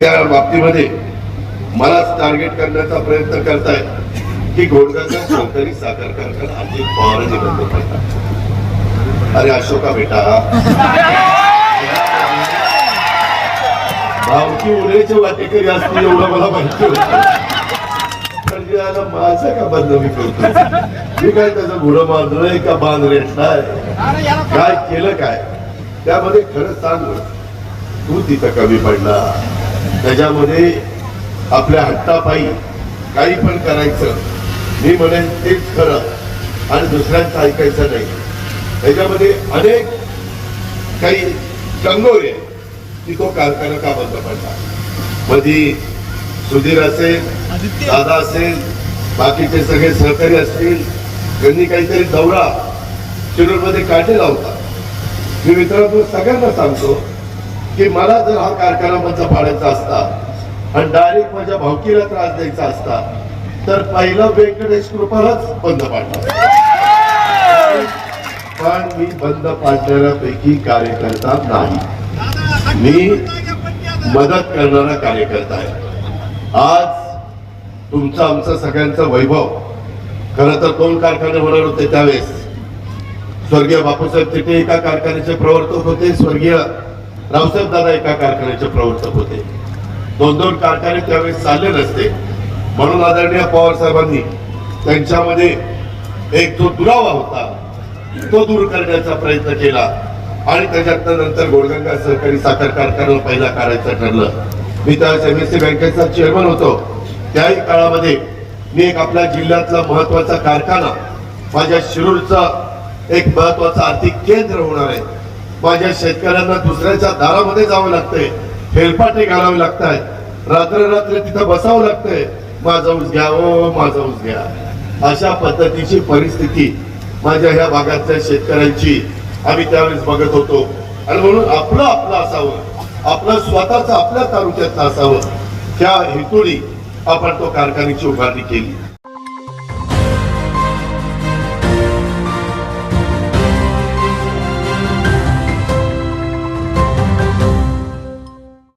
त्या बाबतीमध्ये मला टार्गेट करण्याचा प्रयत्न करताय की गोडगाचा सहकारी साखर कारखाना अजित पवारांनी बंद अरे अशोका बेटा. भावकी उन्हाचे वाटेकरी असतील एवढं मला माहिती होत. पण जे आता माझं का बदनामी करतो? मी काय त्याचं गुरं मांजलंय का बांध रेटलाय काय केलं काय? त्यामध्ये खरं सांग तू तिथं कमी पडला. त्याच्यामध्ये आपल्या हट्टापायी काही पण करायचं मी म्हणेन तेच खरं आणि दुसऱ्यांचं ऐकायचं नाही. त्याच्यामध्ये अनेक काही कंगोरे की तो कारखाना का बंद पडला? मधी सुधीर असेल दादा असेल बाकीचे सगळे सहकारी असतील त्यांनी काहीतरी दौरा शिरूरमध्ये काढलेला होता. मी मित्रांनो सगळ्यांना सांगतो की मला जर हा कारखाना बंद पाडायचा असता आणि डायरेक्ट माझ्या भावकीला त्रास द्यायचा असता तर पहिला व्यंकटेश कृपालाच बंद पाडला. पण मी बंद पाडणाऱ्यापैकी कार्यकर्ता नाही. मी मदत करणारा कार्यकर्ता आहे. आज तुमचं आमचं सगळ्यांचं वैभव खरं तर दोन कारखाने होणार होते त्यावेळेस. स्वर्गीय बापूसाहेब तिथे एका कारखान्याचे प्रवर्तक होते स्वर्गीय रावसाहेब दादा एका कारखान्याचे प्रवर्तक होते. दोन दोन कारखाने त्यावेळेस चालले नसते. म्हणून आदरणीय पवार साहेबांनी त्यांच्यामध्ये एक जो दुरावा होता तो दूर करण्याचा प्रयत्न केला. आणि त्याच्यातनं नंतर गोडगंगा सहकारी साखर कारखाना पहिला काढायचं ठरलं. मी त्यावेळेस सी बँकेचा चेअरमन होतो. त्याही काळामध्ये मी एक आपल्या जिल्ह्यातला महत्त्वाचा कारखाना माझ्या शिरूरचा एक महत्वाचं आर्थिक केंद्र होणार आहे. माझ्या शेतकऱ्यांना दुसऱ्याच्या दारामध्ये जावं लागतंय. फेरपाटे घालावे लागतायत. रात्र रात्र तिथं बसावं लागतंय. माझा ऊस घ्या ओ माझा ऊस घ्या. अशा पद्धतीची परिस्थिती माझ्या ह्या भागातल्या शेतकऱ्यांची आम्ही त्यावेळेस बघत होतो. आणि म्हणून आपलं आपलं असावं. आपलं स्वतःच आपल्या तालुक्यातलं असावं. त्या हेतूने आपण तो कारखान्याची उभारणी केली.